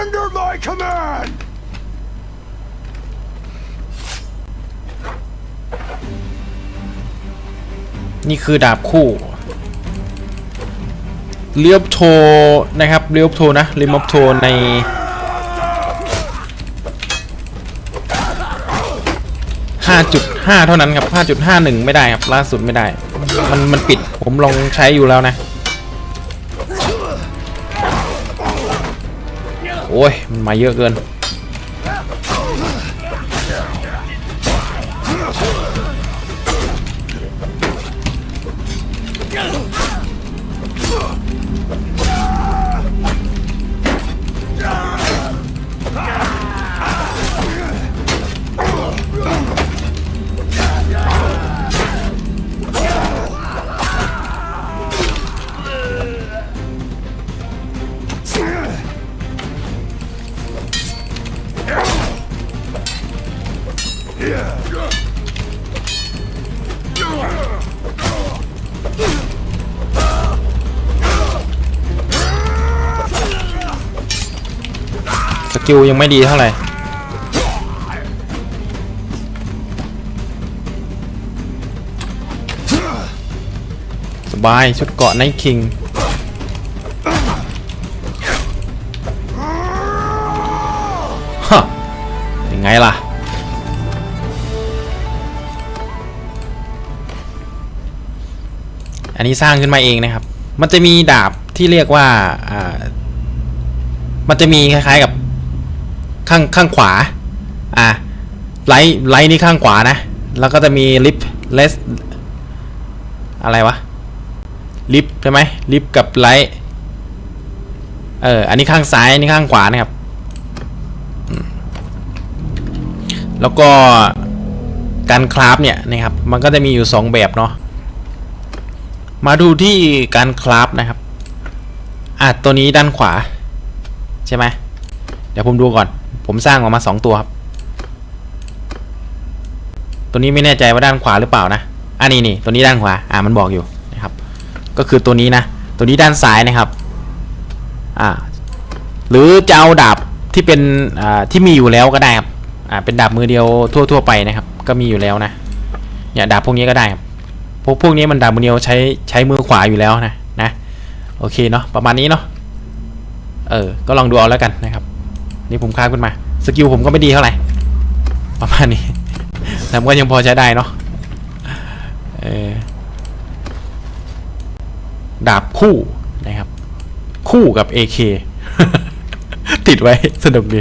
Under my command! นี่คือดาบคู่เลียบโทนะครับเลียบโทนะเลียบโทใน5.5 เท่านั้นครับ 5.51 ไม่ได้ครับ ล่าสุดไม่ได้ มันมันปิดผมลองใช้อยู่แล้วนะ โอ้ยมันมาเยอะเกิน สกิลยังไม่ดีเท่าไหร่สบายชุดเกาะไนท์คิงฮะยังไงล่ะ อันนี้สร้างขึ้นมาเองนะครับ มันจะมีดาบที่เรียกว่าอ่ามันจะมีคล้ายๆกับข้างข้างขวา อะไลท์ไลท์นี่ข้างขวานะ แล้วก็จะมีลิฟเลสอะไรวะ ลิฟใช่ไหมลิฟกับไลท์ เออ อันนี้ข้างซ้าย อันนี้ข้างขวานะครับ แล้วก็การคราฟเนี่ยนะครับ มันก็จะมีอยู่สองแบบเนาะ มาดูที่การคราฟนะครับอะตัวนี้ด้านขวา ใช่ไหมเดี๋ยวผมดูก่อน ผมสร้างออกมาสองตัวครับ ตัวนี้ไม่แน่ใจว่าด้านขวาหรือเปล่านะอันนี้นี่ตัวนี้ด้านขวาอ่ามันบอกอยู่นะครับ ก็คือตัวนี้นะ ตัวนี้ด้านซ้ายนะครับอ่าหรือจะเอาดาบที่เป็นอ่าที่มีอยู่แล้วก็ได้ครับอ่าเป็นดาบมือเดียวทั่ว ๆ ไปนะครับ ก็มีอยู่แล้วนะเนี่ยดาบพวกนี้ก็ได้ครับ พวกพวกนี้มันดาบมือเดียวใช้ใช้มือขวาอยู่แล้วนะนะโอเคเนาะประมาณนี้เนาะเออก็ลองดูเอาแล้วกันนะครับ นี่ผมค้าขึ้นมาสกิลผมก็ไม่ดีเท่าไหร่ประมาณนี้แต่ก็ยังพอใช้ได้เนาะเออดาบคู่นะครับ คู่กับ AK ติดไว้สนุกดี